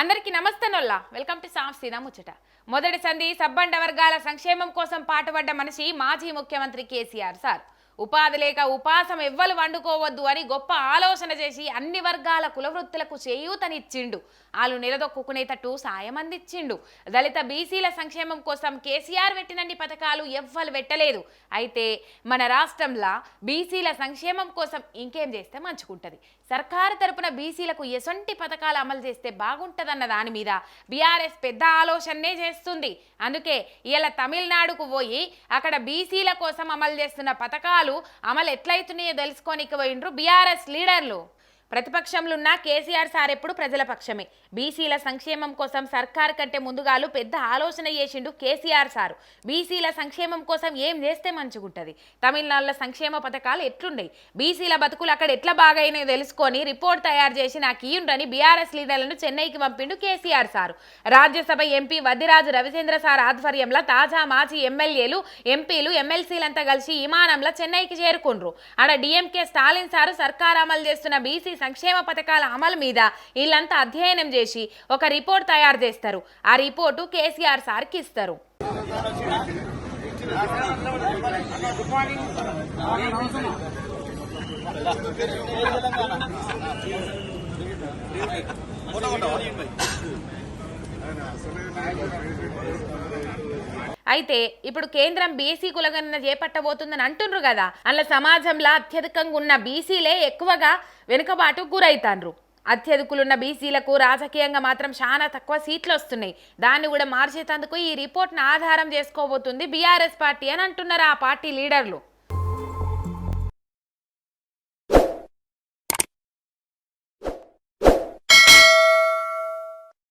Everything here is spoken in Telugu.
అందరికీ నమస్తనొల్లా వెల్కమ్ టు సాఫ్ సీదా ముచ్చట. మొదటి సంధి సబ్బండ వర్గాల సంక్షేమం కోసం పాటుపడ్డ మనిషి మాజీ ముఖ్యమంత్రి కేసీఆర్ సార్. ఉపాధి లేక ఉపాసం ఎవ్వరు వండుకోవద్దు అని గొప్ప ఆలోచన చేసి అన్ని వర్గాల కులవృత్తులకు చేయూతనిచ్చిండు. వాళ్ళు నిలదొక్కునేటట్టు సాయం అందించిండు దళిత బీసీల సంక్షేమం కోసం కేసీఆర్ పెట్టినన్ని పథకాలు ఎవ్వరు పెట్టలేదు అయితే మన రాష్ట్రంలో బీసీల సంక్షేమం కోసం ఇంకేం చేస్తే మంచుకుంటుంది సర్కారు తరపున బీసీలకు ఎసొంటి పథకాలు అమలు చేస్తే బాగుంటుందన్న దాని మీద బీఆర్ఎస్ పెద్ద ఆలోచనే చేస్తుంది. అందుకే ఇలా తమిళనాడుకు పోయి అక్కడ బీసీల కోసం అమలు చేస్తున్న పథకాలు అమలు ఎట్లయితున్నాయో తెలుసుకోనికి పోయిండ్రు. బీఆర్ఎస్ లీడర్లు ప్రతిపక్షంలో ఉన్న కేసీఆర్ సార్ ఎప్పుడు ప్రజల పక్షమే. బీసీల సంక్షేమం కోసం సర్కార్ కంటే ముందుగాలు పెద్ద ఆలోచన చేసిండు కేసీఆర్ సారు. బీసీల సంక్షేమం కోసం ఏం చేస్తే మంచిగుంటది? తమిళనాడులో సంక్షేమ పథకాలు ఎట్లున్నాయి బీసీల బతుకులు అక్కడ ఎట్లా బాగైనాయో తెలుసుకొని రిపోర్ట్ తయారు చేసి నాకు ఇయ్యుండ్రని బీఆర్ఎస్ లీడర్లను చెన్నైకి పంపిండు KCR sir. Rajya Sabha MP Vaddiraju Ravichandra sir ఆధ్వర్యంలో తాజా మాజీ ఎమ్మెల్యేలు ఎంపీలు ఎమ్మెల్సీలంతా కలిసి విమానంలో చెన్నైకి చేరుకుండ్రు. ఆడ డిఎంకే స్టాలిన్ సారు సర్కార్ అమలు చేస్తున్న బీసీ సంక్షేమ పథకాల అమలు మీద వీళ్ళంతా అధ్యయనం చేసి ఒక రిపోర్ట్ తయారు చేస్తారు. ఆ రిపోర్టు కేసీఆర్ సార్కి ఇస్తారు. అయితే ఇప్పుడు కేంద్రం బీసీ కులగణన చేపట్టబోతుందని అంటుండ్రు కదా. అలా సమాజంలో అత్యధికంగా ఉన్న బీసీలే ఎక్కువగా వెనుకబాటు గురైతాండ్రు. అత్యధికులున్న బీసీలకు రాజకీయంగా మాత్రం చాలా తక్కువ సీట్లు వస్తున్నాయి దాన్ని కూడా మార్చేటందుకు ఈ రిపోర్ట్ను ఆధారం చేసుకోబోతుంది బీఆర్ఎస్ పార్టీ అని అంటున్నారు ఆ పార్టీ లీడర్లు.